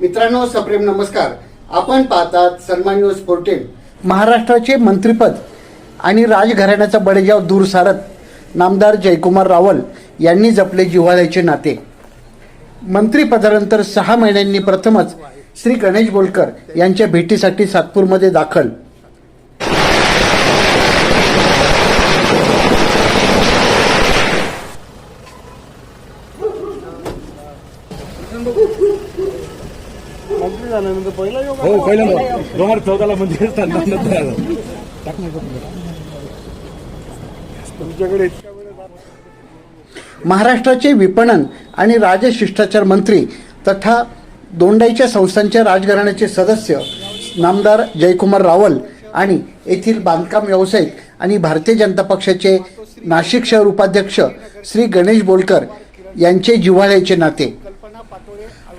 मित्रांनो सप्रेम नमस्कार. आपण पाहतात सन्मान न्यूज फोर्टीन. महाराष्ट्राचे मंत्रिपद आणि राजघराण्याचा बडेजाव दूर सारत नामदार जयकुमार रावल यांनी जपले जिव्हाळ्याचे नाते. मंत्रिपदानंतर सहा महिन्यांनी प्रथमच श्री गणेश बोलकर यांच्या भेटीसाठी सातपूरमध्ये दाखल. हो दोन हजार चौदाला मंदिर नंतर तुमच्याकडे महाराष्ट्राचे विपणन आणि राजशिष्टाचार मंत्री तथा दोंडाईच्या संस्थांच्या राजघराण्याचे सदस्य नामदार जयकुमार रावल आणि येथील बांधकाम व्यावसायिक आणि भारतीय जनता पक्षाचे नाशिक शहर उपाध्यक्ष श्री गणेश बोलकर यांचे जिव्हाळ्याचे नाते.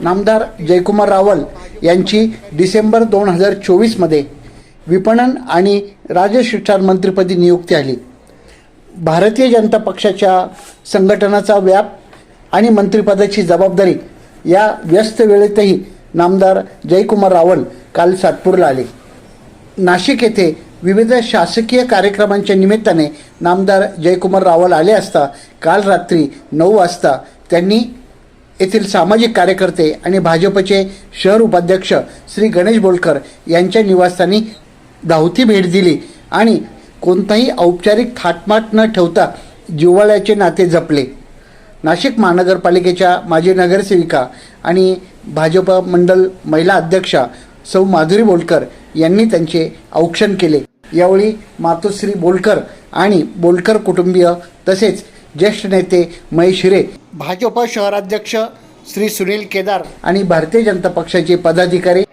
नामदार जयकुमार रावल यांची डिसेंबर दोन हजार चोवीसमध्ये विपणन आणि राजशिष्टाचार मंत्रिपदी नियुक्ती आली. भारतीय जनता पक्षाच्या संघटनाचा व्याप आणि मंत्रिपदाची जबाबदारी या व्यस्त वेळेतही नामदार जयकुमार रावल काल सातपूरला आले. नाशिक येथे विविध शासकीय कार्यक्रमांच्या निमित्ताने नामदार जयकुमार रावल आले असता काल रात्री नऊ वाजता त्यांनी येथील सामाजिक कार्यकर्ते आणि भाजपचे शहर उपाध्यक्ष श्री गणेश बोलकर यांच्या निवासस्थानी धावती भेट दिली आणि कोणताही औपचारिक थाटमाट न ठेवता जिव्हाळ्याचे नाते जपले. नाशिक महानगरपालिकेच्या माजी नगरसेविका आणि भाजप मंडल महिला अध्यक्षा सौ माधुरी बोलकर यांनी त्यांचे औक्षण केले. यावेळी मातोश्री बोलकर आणि बोलकर कुटुंबीय तसेच ज्येष्ठ नेते महेश हिरे भाजप शहराध्यक्ष श्री सुनील केदार आणि भारतीय जनता पक्षाचे पदाधिकारी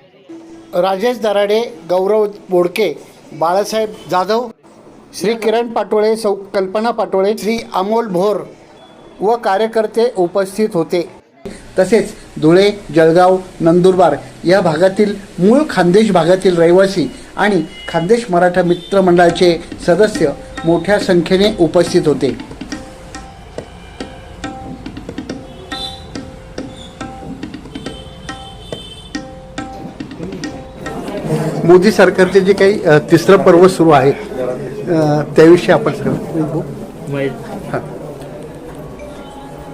राजेश दराडे गौरव बोडके बाळासाहेब जाधव श्री किरण पाटोळे सौ कल्पना पाटोळे श्री अमोल भोर व कार्यकर्ते उपस्थित होते. तसेच धुळे जळगाव नंदुरबार या भागातील मूळ खानदेश भागातील रहिवासी आणि खानदेश मराठा मित्र मंडळाचे सदस्य मोठ्या संख्येने उपस्थित होते. मोदी सरकारचे जे काही तिसरं पर्व सुरू आहे त्याविषयी आपण.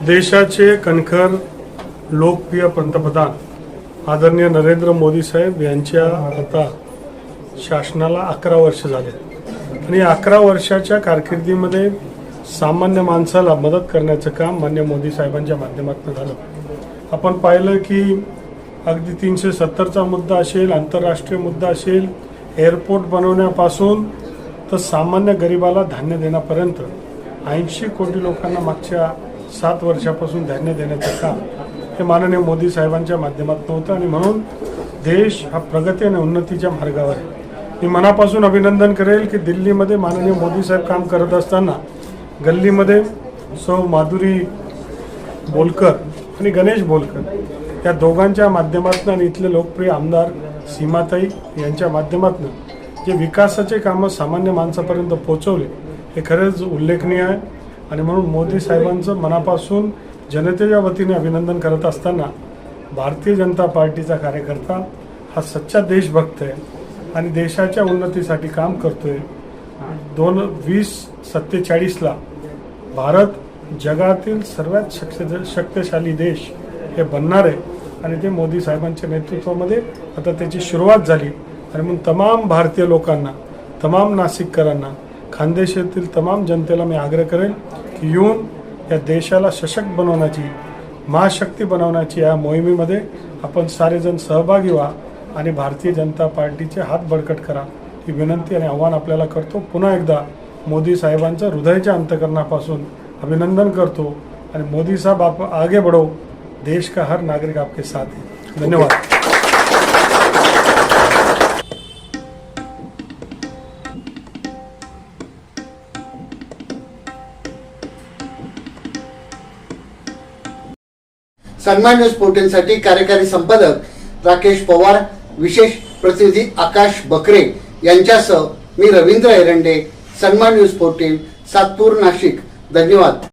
देशाचे कणखर लोकप्रिय पंतप्रधान आदरणीय नरेंद्र मोदी साहेब यांच्या आता शासनाला अकरा वर्ष झाले. आणि अकरा वर्षाच्या कारकिर्दीमध्ये सामान्य माणसाला मदत करण्याचं काम मान्य मोदी साहेबांच्या माध्यमातून झालं. आपण पाहिलं की अगदी तीनशे सत्तरचा मुद्दा असेल आंतरराष्ट्रीय मुद्दा असेल एअरपोर्ट बनवण्यापासून तर सामान्य गरिबाला धान्य देण्यापर्यंत. ऐंशी कोटी लोकांना मागच्या सात वर्षापासून धान्य देण्याचं काम हे माननीय मोदी साहेबांच्या माध्यमातून होतं आणि म्हणून देश हा प्रगती आणि उन्नतीच्या मार्गावर आहे. मी मनापासून अभिनंदन करेल की दिल्लीमध्ये माननीय मोदी साहेब काम करत असताना गल्लीमध्ये सौ माधुरी बोलकर आणि गणेश बोलकर या दोघांच्या माध्यमातून आणि इथले लोकप्रिय आमदार सीमाताई यांच्या माध्यमातून जे विकासाचे कामं सामान्य माणसापर्यंत पोचवले हे खरंच उल्लेखनीय आहे. आणि म्हणून मोदी साहेबांचं मनापासून जनतेच्या वतीने अभिनंदन करत असताना भारतीय जनता पार्टीचा कार्यकर्ता हा सच्चा देशभक्त आहे आणि देशाच्या उन्नतीसाठी काम करतोय. दोन वीस सत्तेचाळीसला भारत जगातील सर्वात शक्ष शक्तिशाली देश हे बनणार आहे. आणि ते मोदी साहेबांच्या नेतृत्वामध्ये आता त्याची सुरुवात झाली. आणि म्हणून तमाम भारतीय लोकांना तमाम नाशिककरांना खानदेशातील तमाम जनतेला मी आग्रह करेन की येऊन या देशाला सशक्त बनवण्याची महाशक्ती बनवण्याची या मोहिमेमध्ये आपण सारेजण सहभागी व्हा आणि भारतीय जनता पार्टीचे हात बळकट करा. ही विनंती आणि आव्हान आपल्याला करतो. पुन्हा एकदा मोदी साहेबांचं हृदयाच्या अंतकरणापासून अभिनंदन करतो. आणि मोदी साहेब आप आगे बढ़ो. देश का हर नागरिक आपके साथ है। धन्यवाद। सन्मान न्यूज पोर्टलसाठी कार्यकारी संपादक राकेश पवार विशेष प्रतिनिधी आकाश बकरे यांच्यासह मी रवींद्र एरंडे सन्मान न्यूज पोर्टल सातपूर नाशिक. धन्यवाद.